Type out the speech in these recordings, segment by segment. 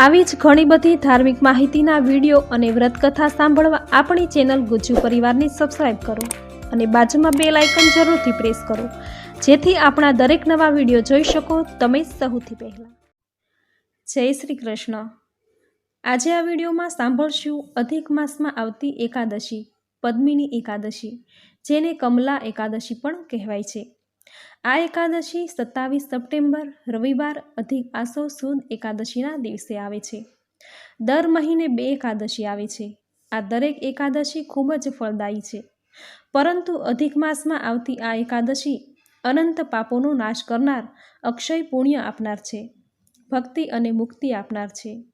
આવી જ ઘણી બધી ધાર્મિક માહિતીના વીડિયો અને વ્રતકથા સાંભળવા આપણી ચેનલ ગુજ્જુ પરિવારને સબસ્ક્રાઈબ કરો અને બાજુમાં બે લાઇકન જરૂરથી પ્રેસ કરો. જેથી આપણા દરેક નવા વીડિયો જોઈ શકો તમે સૌથી પહેલાં. જય શ્રી કૃષ્ણ. આજે આ વિડીયોમાં સાંભળશું અધિક માસમાં આવતી એકાદશી, પદ્મિની એકાદશી, જેને કમલા એકાદશી પણ કહેવાય છે. આ એકાદશી સત્તાવીસ સપ્ટેમ્બર, રવિવાર અધિક આસો સુદ એકાદશીના દિવસે આવે છે. દર મહિને બે એકાદશી આવે છે. આ દરેક એકાદશી ખૂબ જ ફળદાયી છે. પરંતુ અધિક માસમાં આવતી આ એકાદશી અનંત પાપોનો નાશ કરનાર, અક્ષય પુણ્ય આપનાર છે. ભક્તિ અને મુક્તિ આપનાર છે.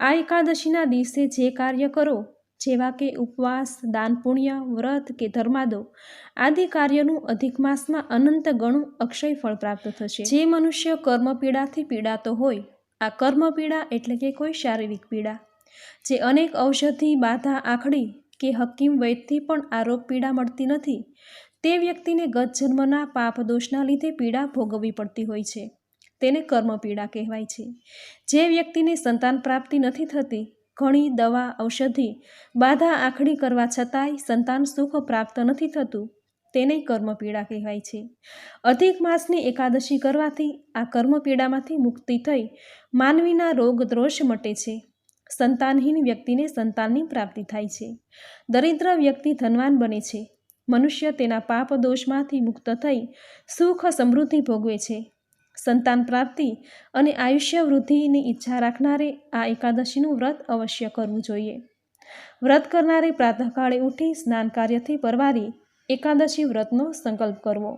આ એકાદશીના દિવસે જે કાર્ય કરો જેવા કે ઉપવાસ, દાન, પુણ્ય, વ્રત કે ધર્માદો આદિ કાર્યનું અધિક માસમાં અનંત ગણું અક્ષય ફળ પ્રાપ્ત થશે. જે મનુષ્ય કર્મ પીડાથી પીડાતો હોય, આ કર્મ પીડા એટલે કે કોઈ શારીરિક પીડા, જે અનેક ઔષધિ, બાધા, આખડી કે હકીમ વૈદથી પણ આ રોગ પીડા મળતી નથી, તે વ્યક્તિને ગત જન્મના પાપ દોષના લીધે પીડા ભોગવવી પડતી હોય છે. તેને કર્મ પીડા કહેવાય છે. જે વ્યક્તિને સંતાન પ્રાપ્તિ નથી થતી ઘણી દવા, ઔષધિ બાધા આખડી કરવા છતાંય સંતાન સુખ પ્રાપ્ત નથી થતું. તેને કર્મપીડા કહેવાય છે. અધિક માસની એકાદશી કરવાથી આ કર્મપીડામાંથી મુક્તિ થઈ માનવીના રોગ દ્રોષ મટે છે. સંતાનહીન વ્યક્તિને સંતાનની પ્રાપ્તિ થાય છે. દરિદ્ર વ્યક્તિ ધનવાન બને છે. મનુષ્ય તેના પાપ દોષમાંથી મુક્ત થઈ સુખ સમૃદ્ધિ ભોગવે છે. સંતાન પ્રાપ્તિ અને આયુષ્ય વૃદ્ધિની ઈચ્છા રાખનારે આ એકાદશીનું વ્રત અવશ્ય કરવું જોઈએ. વ્રત કરનારે પ્રાતઃકાળે ઉઠી સ્નાન કાર્યથી પરવારી એકાદશી વ્રતનો સંકલ્પ કરવો.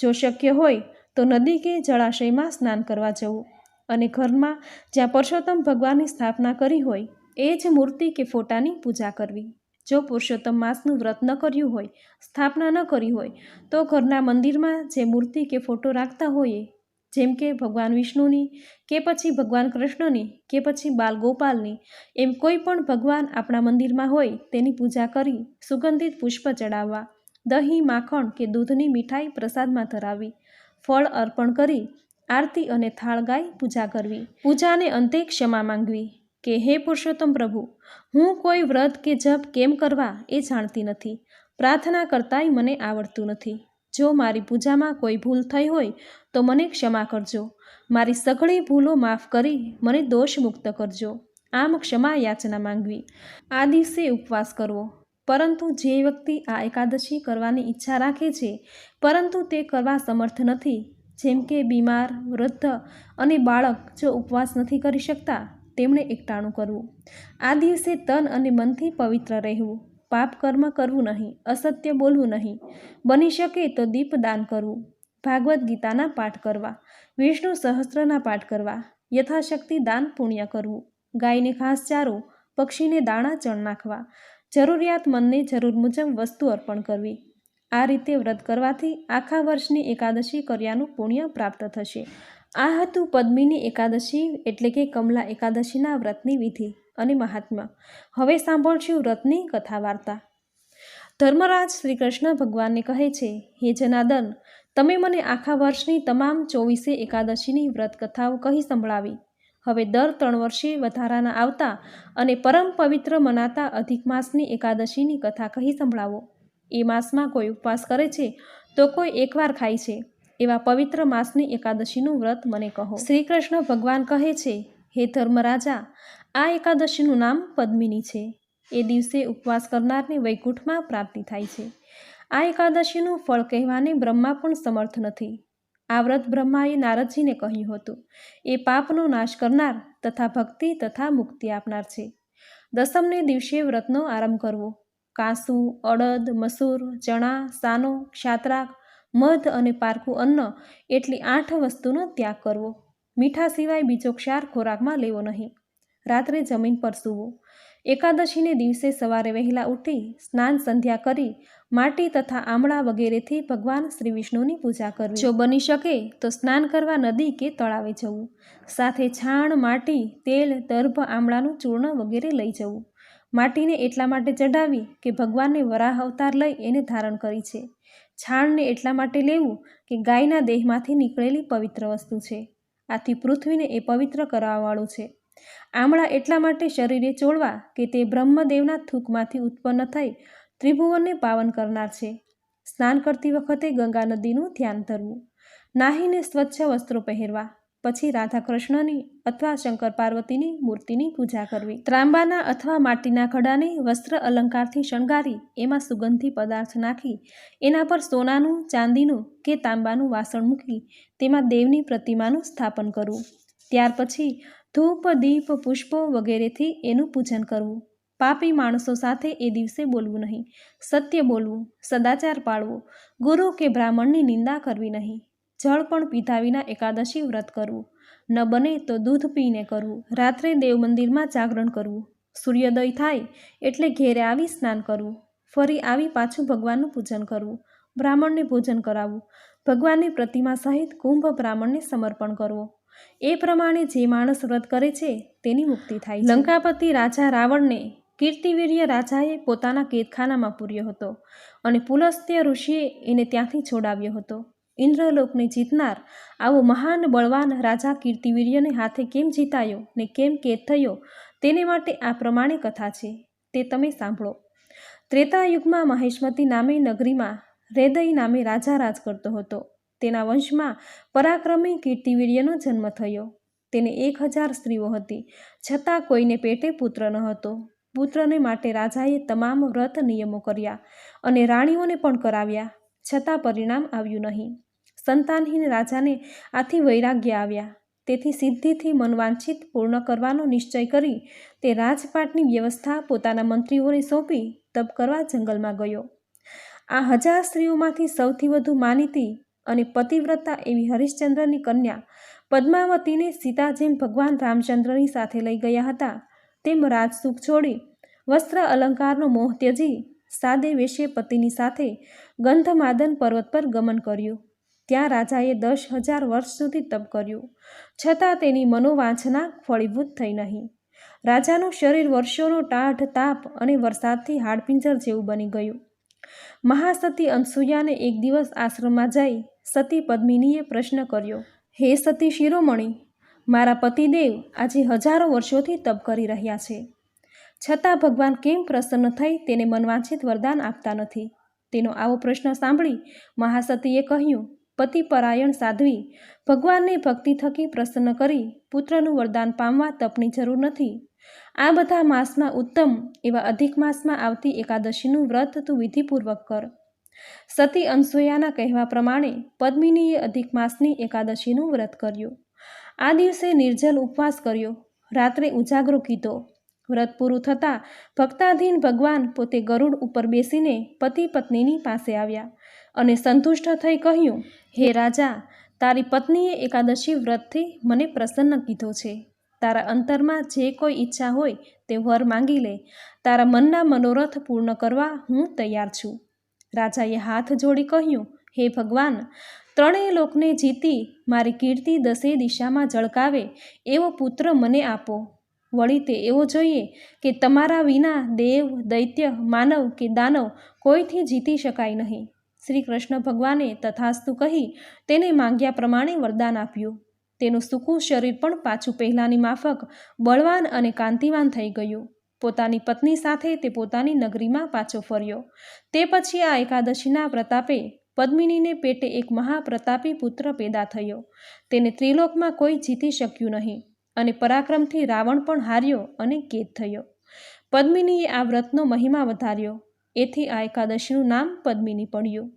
જો શક્ય હોય તો નદી કે જળાશયમાં સ્નાન કરવા જવું અને ઘરમાં જ્યાં પુરુષોત્તમ ભગવાનની સ્થાપના કરી હોય એ જ મૂર્તિ કે ફોટાની પૂજા કરવી. જો પુરુષોત્તમ માસનું વ્રત ન કર્યું હોય, સ્થાપના ન કરી હોય, તો ઘરના મંદિરમાં જે મૂર્તિ કે ફોટો રાખતા હોઈએ જેમ કે ભગવાન વિષ્ણુની કે પછી ભગવાન કૃષ્ણની કે પછી બાલગોપાલની એમ કોઈ પણ ભગવાન આપણા મંદિરમાં હોય તેની પૂજા કરી સુગંધિત પુષ્પ ચડાવવા, દહીં, માખણ કે દૂધની મીઠાઈ પ્રસાદમાં ધરાવી, ફળ અર્પણ કરી, આરતી અને થાળ ગાઈ પૂજા કરવી. પૂજાને અંતે ક્ષમા માંગવી કે, હે પુરુષોત્તમ પ્રભુ, હું કોઈ વ્રત કે જપ કેમ કરવા એ જાણતી નથી. પ્રાર્થના કરતાંય મને આવડતું નથી. જો મારી પૂજામાં કોઈ ભૂલ થઈ હોય તો મને ક્ષમા કરજો. મારી સઘળી ભૂલો માફ કરી મને દોષ મુક્ત કરજો. આમ ક્ષમા યાચના માંગવી. આ દિવસે ઉપવાસ કરવો. પરંતુ જે વ્યક્તિ આ એકાદશી કરવાની ઈચ્છા રાખે છે, પરંતુ તે કરવા સમર્થ નથી. જેમ કે બીમાર, વૃદ્ધ અને બાળક જો ઉપવાસ નથી કરી શકતા, તેમણે એકટાણું કરવું. આ દિવસે તન અને મનથી પવિત્ર રહેવું. પાપ કર્મ કરવું નહીં, અસત્ય બોલવું નહીં. બની શકે તો દીપદાન કરવું. ભાગવદ્ ગીતાના પાઠ કરવા, વિષ્ણુ સહસ્ત્રના પાઠ કરવા, યથાશક્તિ દાન પુણ્ય કરવું, ગાયને ખાસ ચારો, પક્ષીને દાણા ચણ નાખવા જરૂરિયાતમંદને જરૂર મુજબ વસ્તુ અર્પણ કરવી. આ રીતે વ્રત કરવાથી આખા વર્ષની એકાદશી કર્યાનું પુણ્ય પ્રાપ્ત થશે. આ હતું પદ્મિની એકાદશી એટલે કે કમલા એકાદશીના વ્રતની વિધિ અને મહાત્મા હવે સાંભળશું વ્રતની કથા વાર્તા ધર્મરાજ શ્રી કૃષ્ણ ભગવાનને કહે છે, હે જનાદન તમે મને આખા વર્ષની તમામ ચોવીસે એકાદશીની વ્રત કથાઓ કહી સંભળાવી. હવે દર ત્રણ વર્ષે વધારાના આવતા અને પરમ પવિત્ર મનાતા અધિક માસની એકાદશીની કથા કહી સંભળાવો. એ માસમાં કોઈ ઉપવાસ કરે છે તો કોઈ એકવાર ખાય છે. એવા પવિત્ર માસની એકાદશીનું વ્રત મને કહો. શ્રી કૃષ્ણ ભગવાન કહે છે, હે ધર્મરાજા, આ એકાદશીનું નામ પદ્મિની છે. એ દિવસે ઉપવાસ કરનારને વૈકુંઠમાં પ્રાપ્તિ થાય છે. આ એકાદશીનું ફળ કહેવાને બ્રહ્મા પણ સમર્થ નથી. આ વ્રત બ્રહ્માએ નારદજીને કહ્યું હતું. એ પાપનો નાશ કરનાર તથા ભક્તિ તથા મુક્તિ આપનાર છે. દસમને દિવસે વ્રતનો આરંભ કરવો. કાંસુ, અડદ, મસૂર, ચણા, સાનો, ક્ષાત્રાક, મધ અને પારકું અન્ન એટલી આઠ વસ્તુનો ત્યાગ કરવો. મીઠા સિવાય બીજો ક્ષાર ખોરાકમાં લેવો નહીં. રાત્રે જમીન પર સૂવું. એકાદશીને દિવસે સવારે વહેલા ઉઠી સ્નાન સંધ્યા કરી માટી તથા આમળા વગેરેથી ભગવાન શ્રી વિષ્ણુની પૂજા કરવી. જો બની શકે તો સ્નાન કરવા નદી કે તળાવે જવું. સાથે છાણ, માટી, તેલ દર્ભ આમળાનું ચૂર્ણ વગેરે લઈ જવું. માટીને એટલા માટે ચઢાવી કે ભગવાનને વરાહ અવતાર લઈ એને ધારણ કરી છે. છાણને એટલા માટે લેવું કે ગાયના દેહમાંથી નીકળેલી પવિત્ર વસ્તુ છે. આથી પૃથ્વીને એ પવિત્ર કરવાવાળું છે. આમળા એટલા માટે શરીરે ચોળવા કે તે બ્રહ્મદેવના થૂકમાંથી ઉત્પન્ન થઈ ત્રિભુવનને પાવન કરનાર છે. સ્નાન કરતી વખતે ગંગા નદીનું ધ્યાન ધરવું. નાહીને સ્વચ્છ વસ્ત્રો પહેરવા. પછી રાધા કૃષ્ણની અથવા શંકર પાર્વતીની મૂર્તિની પૂજા કરવી. ત્રાંબાના અથવા માટીના ખડાને વસ્ત્ર અલંકારથી શણગારી, એમાં સુગંધી પદાર્થ નાખી, એના પર સોનાનું, ચાંદીનું કે તાંબાનું વાસણ મૂકી તેમાં દેવની પ્રતિમાનું સ્થાપન કરવું. ત્યાર પછી ધૂપ દીપ પુષ્પો વગેરેથી એનું પૂજન કરવું. પાપી માણસો સાથે એ દિવસે બોલવું નહીં. સત્ય બોલવું, સદાચાર પાળવો, ગુરુ કે બ્રાહ્મણની નિંદા કરવી નહીં. જળ પણ પીધા વિના એકાદશી વ્રત કરવું. ન બને તો દૂધ પીને કરવું. રાત્રે દેવ મંદિરમાં જાગરણ કરવું. સૂર્યોદય થાય એટલે ઘેરે આવી સ્નાન કરવું. ફરી આવી પાછું ભગવાનનું પૂજન કરવું. બ્રાહ્મણને ભોજન કરાવવું. ભગવાનની પ્રતિમા સહિત કુંભ બ્રાહ્મણને સમર્પણ કરવો. એ પ્રમાણે જે માણસ વ્રત કરે છે, તેની મુક્તિ થાય લંકાપતિ રાજા રાવણને કીર્તિવીર્ય રાજાએ પોતાના કેદખાનામાં પૂર્યો હતો અને પુલસ્ત્ય ઋષિએ એને ત્યાંથી છોડાવ્યો હતો. ઇન્દ્રલોકને જીતનાર આવો મહાન બળવાન રાજા કીર્તિવીર્યને હાથે કેમ જીતાયો ને કેમ કેદ થયો, તેને માટે આ પ્રમાણે કથા છે. તે તમે સાંભળો. ત્રેતાયુગમાં મહેશમતી નામે નગરીમાં હૃદય નામે રાજા રાજ કરતો હતો. તેના વંશમાં પરાક્રમી કીર્તિવીર્યનો જન્મ થયો. તેને એક હજાર સ્ત્રીઓ હતી. છતાં કોઈને પેટે પુત્ર ન હતો. પુત્રને માટે રાજાએ તમામ વ્રત નિયમો કર્યા અને રાણીઓને પણ કરાવ્યા. છતાં પરિણામ આવ્યું નહીં. સંતાનહીન રાજાને આથી વૈરાગ્ય આવ્યા. તેથી સિદ્ધિથી મનવાંછિત પૂર્ણ કરવાનો નિશ્ચય કરી તે રાજપાટની વ્યવસ્થા પોતાના મંત્રીઓને સોંપી તપ કરવા જંગલમાં ગયો. આ હજાર સ્ત્રીઓમાંથી સૌથી વધુ માનીતી અને પતિવ્રતા એવી હરિશ્ચંદ્રની કન્યા પદ્માવતીને સીતા જેમ ભગવાન રામચંદ્રની સાથે લઈ ગયા હતા. તેમ રાજસુખ છોડી વસ્ત્ર અલંકારનો મોહ ત્યજી સાદે વેશે પતિની સાથે ગંધમાદન પર્વત પર ગમન કર્યું. ત્યાં રાજાએ દસ હજાર વર્ષ સુધી તપ કર્યું. છતાં તેની મનોવાંછના ફળીભૂત થઈ નહીં. રાજાનું શરીર વર્ષોનો ટાઢ તાપ અને વરસાદથી હાડપિંજર જેવું બની ગયું. મહાસતી અનસૂયાને એક દિવસ આશ્રમમાં જઈ સતી પદ્મિનીએ પ્રશ્ન કર્યો, હે સતી શિરોમણી, મારા પતિદેવ આજે હજારો વર્ષોથી તપ કરી રહ્યા છે. છતાં ભગવાન કેમ પ્રસન્ન થઈ તેને મનવાંછિત વરદાન આપતા નથી? તેનો આવો પ્રશ્ન સાંભળી મહાસતીએ કહ્યું, પતિપરાયણ સાધ્વી, ભગવાનને ભક્તિ થકી પ્રસન્ન કરી પુત્રનું વરદાન પામવા તપની જરૂર નથી. આ બધા માસમાં ઉત્તમ એવા અધિક માસમાં આવતી એકાદશીનું વ્રત તું વિધિપૂર્વક કર. સતી અનસૂયાના કહેવા પ્રમાણે પદ્મિનીએ અધિક માસની એકાદશીનું વ્રત કર્યું. આ દિવસે નિર્જલ ઉપવાસ કર્યો. રાત્રે ઉજાગરો કીધો. વ્રત પૂરું થતાં ભક્તાધીન ભગવાન પોતે ગરુડ ઉપર બેસીને પતિ પત્નીની પાસે આવ્યા અને સંતુષ્ટ થઈ કહ્યું, હે રાજા, તારી પત્નીએ એકાદશી વ્રતથી મને પ્રસન્ન કીધો છે. તારા અંતરમાં જે કોઈ ઈચ્છા હોય તે વર માંગી લે. તારા મનના મનોરથ પૂર્ણ કરવા હું તૈયાર છું. રાજાએ હાથ જોડી કહ્યું, હે ભગવાન, ત્રણેય લોકને જીતી મારી કીર્તિ દસે દિશામાં ઝળકાવે એવો પુત્ર મને આપો. વળી તે એવો જોઈએ કે તમારા વિના દેવ, દૈત્ય, માનવ કે દાનવ કોઈથી જીતી શકાય નહીં. શ્રી કૃષ્ણ ભગવાને તથાસ્તુ કહી તેને માંગ્યા પ્રમાણે વરદાન આપ્યું. તેનું સૂકું શરીર પણ પાછું પહેલાંની માફક, બળવાન અને કાંતિવાન થઈ ગયું. પોતાની પત્ની સાથે તે પોતાની નગરીમાં પાછો ફર્યો. તે પછી આ એકાદશીના પ્રતાપે પદ્મિનીને પેટે એક મહાપ્રતાપી પુત્ર પેદા થયો. તેને ત્રિલોકમાં કોઈ જીતી શક્યું નહીં અને પરાક્રમથી રાવણ પણ હાર્યો અને કેદ થયો. પદ્મિનીએ આ વ્રતનો મહિમા વધાર્યો. એથી આ એકાદશીનું નામ પદ્મિની પડ્યું.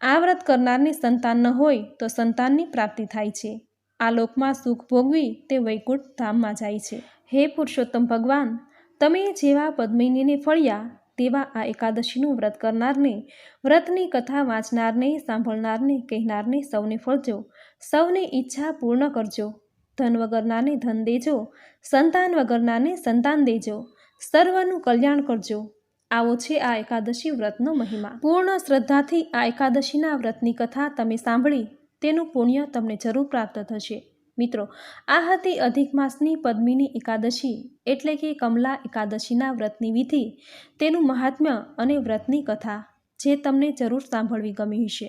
આ વ્રત કરનારની સંતાન ન હોય તો સંતાનની પ્રાપ્તિ થાય છે. આ લોકમાં સુખ ભોગવી તે વૈકુંઠ ધામમાં જાય છે. હે પુરુષોત્તમ ભગવાન, તમે જેવા પદ્મિનીને ફળ્યા, તેવા આ એકાદશીનું વ્રત કરનારને, વ્રતની કથા વાંચનારને, સાંભળનારને, કહેનારને સૌને ફળજો. સૌને ઈચ્છા પૂર્ણ કરજો. ધન વગરનાને ધન દેજો. સંતાન વગરનાને સંતાન દેજો. સર્વનું કલ્યાણ કરજો. આવો છે આ એકાદશી વ્રતનો મહિમા. પૂર્ણ શ્રદ્ધાથી આ એકાદશીના વ્રતની કથા તમે સાંભળી તેનું પુણ્ય તમને જરૂર પ્રાપ્ત થશે. મિત્રો, આ હતી અધિક માસની પદ્મિની એકાદશી એટલે કે કમલા એકાદશીના વ્રતની વિધિ, તેનું મહાત્મ્ય અને વ્રતની કથા જે તમને જરૂર સાંભળવી ગમી હશે.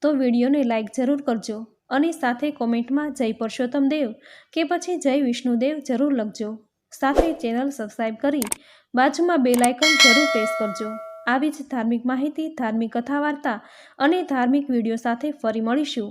તો વિડીયોને લાઇક જરૂર કરજો અને સાથે કોમેન્ટમાં જય પરસોત્તમ દેવ કે પછી જય વિષ્ણુદેવ જરૂર લખજો. સાથે ચેનલ સબસ્ક્રાઈબ કરી બાજુમાં બે લાયકન જરૂર પ્રેસ કરજો. આવી જ ધાર્મિક માહિતી, ધાર્મિક કથા વાર્તા અને ધાર્મિક વીડિયો સાથે ફરી મળીશું.